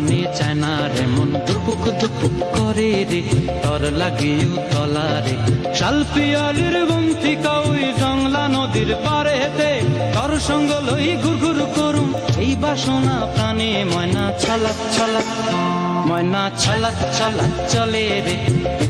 প্রাণে চায় না রে, মন দুপুক দুপুক করে রে, তর লাগে তলা রে। শালপিয়ালির বন্তি কাউই জংলা নদীর পারে হেতে তর সঙ্গ লই ঘুরঘুর করুম। এই বাসনা প্রাণে ময়না ছলাক ছলাক, ময়না ছলাক ছলাক চলে রে।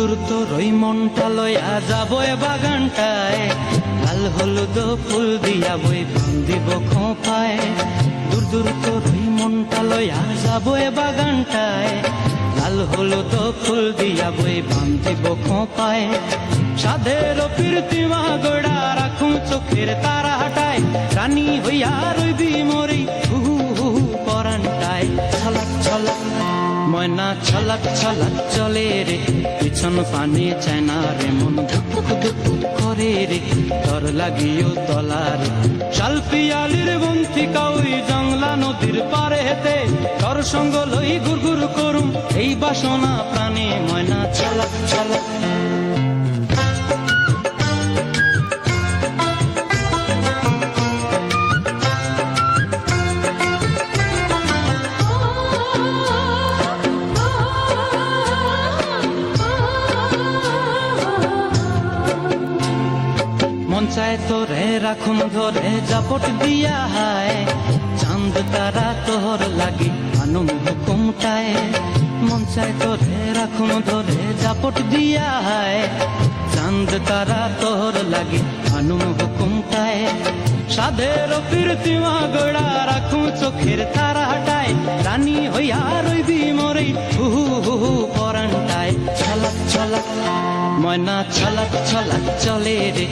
দূর তোর ওই মনটা লয়া যাব এ বাগানটায়। লাল হলুদ ফুল দিয়া বই বান্ধিব খোঁপায়। দূর দূর তোর ওই মনটা লয়া যাব এ বাগানটায়। লাল হলুদ ফুল দিয়া বই বান্ধিব খোঁপায়। সাধের প্রীতিমা গোড়া রাখুন চোখের তারা হাটায়। রানী হইয়া রইবি মরি হু হু পরানটায়। ছলাক ছলাক ময়না ছলাক ছলাক চলে রে, পিছন পানে চায়না রে মন ধুপুক ধুপুক করে রে, তর লাগিও তলার শালপিয়ালির বন্তি কাউরি জংলা নদীর পারে হেতে তর সঙ্গ লই গুর গুর করুম এই বাসনা প্রাণে ময়না ছলাক ছলাক। চায় তোরে, রাখুন ধরে, জাপট দিয়া হায়। চাঁদ তারা তোর লাগি আনুম হুকুমটায় মন চায় তোরে, রাখুন ধরে, জাপট দিয়া হায়। চাঁদ তারা তোর লাগি আনুম হুকুমটায় সাধের প্রীতিমা গোড়া রাখুন চোখের তারা হাটায় রানী হইয়া রইবি মরে, হুহু হুহু পরানটায়। ছলাক ছলাক, ময়না, ছলাক ছলাক, চলে রে।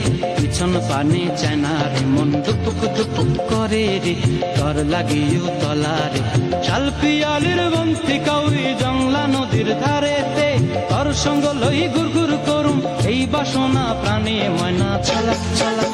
পানে চেনার মন দুপুক দুপুক করে রে তর লাগিও তলারে চাল পিয়ালির বন্তি কাউরি জংলা নদীর ধারেতে, তর সঙ্গ লই গুর গুর করুম, এই বাসনা প্রাণে ময়না ছলাক ছলাক